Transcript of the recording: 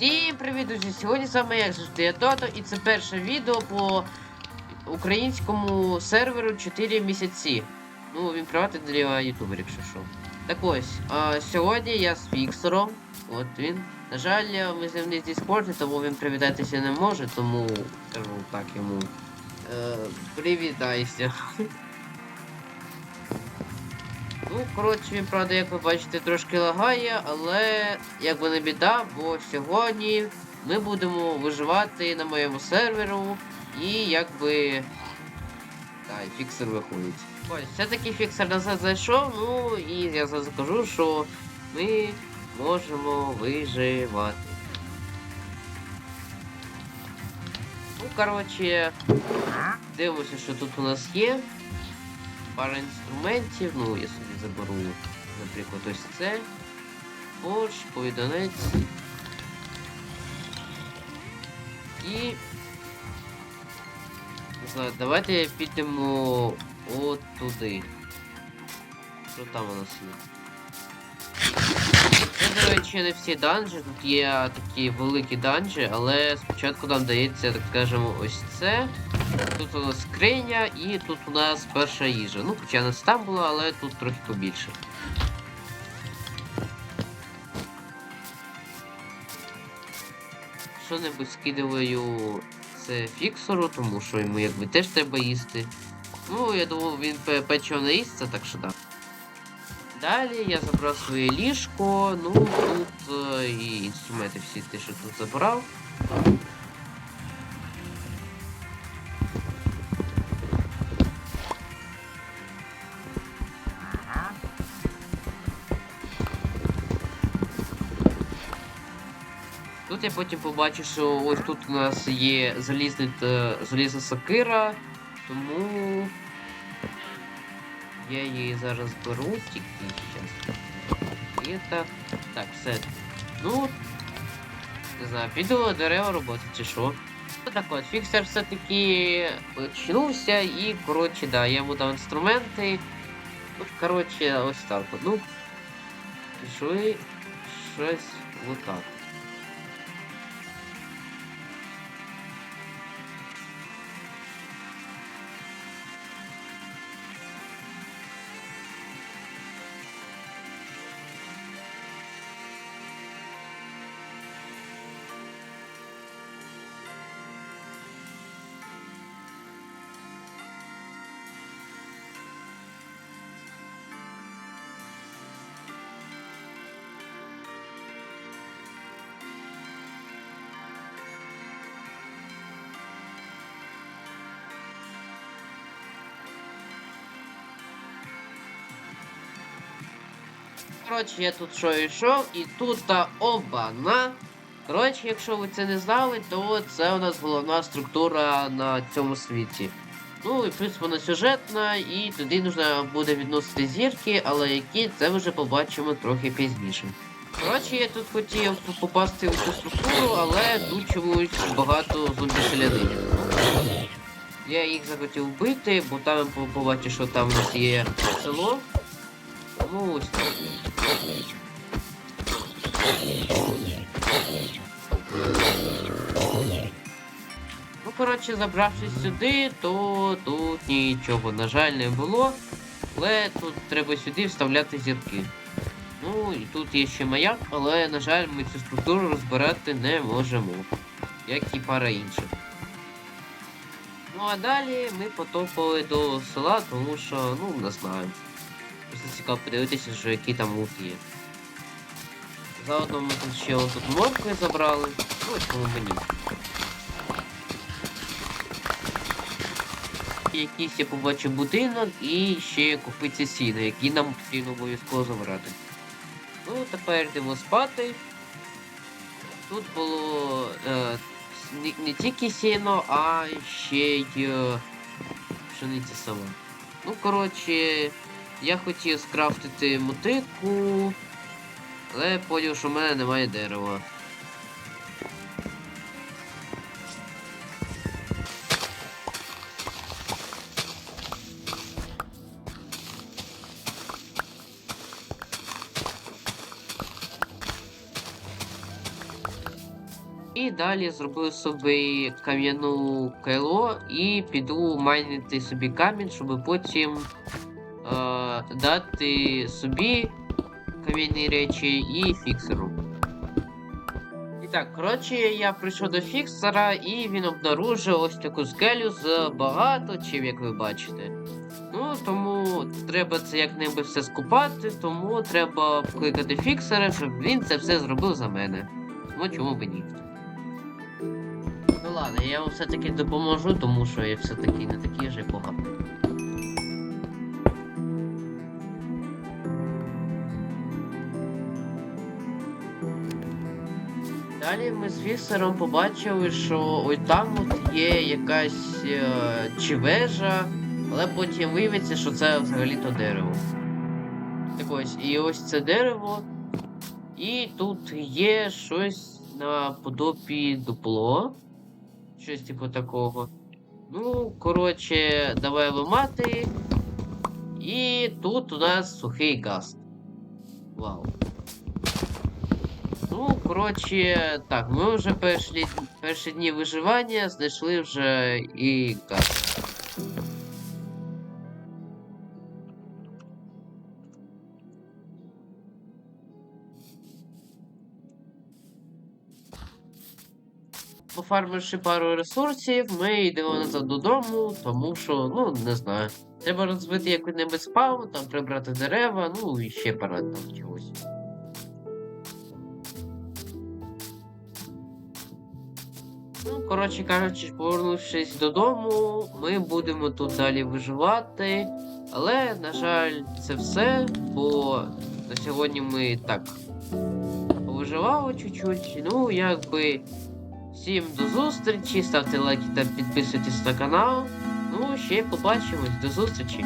Всім привіт, друзі! Сьогодні з вами як завжди я Тото, і це перше відео по українському серверу 4 місяці. Ну, він приватний для ютуберів, якщо що. Так ось, а, сьогодні я з Фіксером. От він. На жаль, ми з ним не з Discord, тому він привітатися не може, тому кажу так йому. Е, привітайся. Ну, коротше, він, правда, як ви бачите, трошки лагає, але як би не біда, бо сьогодні ми будемо виживати на моєму серверу і якби. Так, фіксер виходить. Ось, все-таки фіксер назад зайшов, ну і я зразу кажу, що ми можемо виживати. Ну, коротше, дивимося, що тут у нас є пара інструментів. Ну, я собі заберу, наприклад, ось це. Борщ, повідонець. І. Не знаю, давайте підемо от. Що там у нас є? Це, до речі, не всі данжі, тут є такі великі данжі, але спочатку нам дається, так скажемо, ось це. Тут у нас скриня і тут у нас перша їжа. Ну, хоча не там була, але тут трохи побільше. Що-небудь скидаю це фіксеру, тому що йому якби теж треба їсти. Ну, я думав, він пе- печиво не їсться, так що так. Далі я забрав своє ліжко, ну тут е, і інструменти всі те, що тут забрав. Тут я потім побачив, що ось тут у нас є залізний, е, залізна сокира, тому я її зараз беру, тільки зараз. І так. Так, все. Ну, не знаю, піду дерева роботи чи що. Так от, фіксер все-таки очнувся і, коротше, да, я йому дав інструменти. Ну, коротше, ось так от. Ну, пішли щось отак. Коротше, я тут що йшов, і тут та обана. Коротше, якщо ви це не знали, то це у нас головна структура на цьому світі. Ну і плюс вона сюжетна, і туди нужно буде відносити зірки, але які це вже побачимо трохи пізніше. Коротше, я тут хотів попасти у цю структуру, але тут чомусь багато зомбі-селянинів. Я їх захотів вбити, бо там побачив, що там у нас є село. Так. Ну, коротше, забравшись сюди, то тут нічого, на жаль, не було. Але тут треба сюди вставляти зірки. Ну і тут є ще маяк, але, на жаль, ми цю структуру розбирати не можемо. Як і пара інших. Ну а далі ми потопали до села, тому що, ну, не знаю. Просто цікаво подивитися, що який там лут є. Заодно ми тут ще отут моркви забрали. Ну, ось тому мені. Якийсь я побачив будинок і ще купиться сіно, які нам потрібно обов'язково забрати. Ну, тепер йдемо спати. Тут було е, не, не тільки сіно, а ще й е, пшениця сама. Ну, коротше, я хотів скрафтити мотику, але поняв, що в мене немає дерева. І далі зроблю собі кам'яну кайло і піду майнити собі камінь, щоб потім дати собі кам'яні речі і фіксеру. І так, коротше, я прийшов до фіксера і він обнаружив ось таку скелю з багато чим, як ви бачите. Ну, тому треба це як-небудь все скупати, тому треба покликати фіксера, щоб він це все зробив за мене. Ну чому б ні. Ну ладно, я вам все-таки допоможу, тому що я все-таки не такий вже поганий. Далі ми з фіксером побачили, що ось там от є якась е, чи вежа, але потім виявиться, що це взагалі-то дерево. Так ось, і ось це дерево. І тут є щось наподобі дупло. Щось типу такого. Ну, коротше, давай ламати. І тут у нас сухий газ. Вау. Ну, коротше, так, ми вже перші, перші дні виживання знайшли вже і газ. Пофармивши пару ресурсів, ми йдемо назад додому, тому що, ну, не знаю. Треба розвити який-небудь спаун, там прибрати дерева, ну і ще пара там чогось. Ну, коротше кажучи, повернувшись додому, ми будемо тут далі виживати. Але, на жаль, це все, бо на сьогодні ми так повиживали чуть-чуть. Ну, якби. Всім до зустрічі, ставте лайки та підписуйтесь на канал. Ну, ще побачимось, до зустрічі.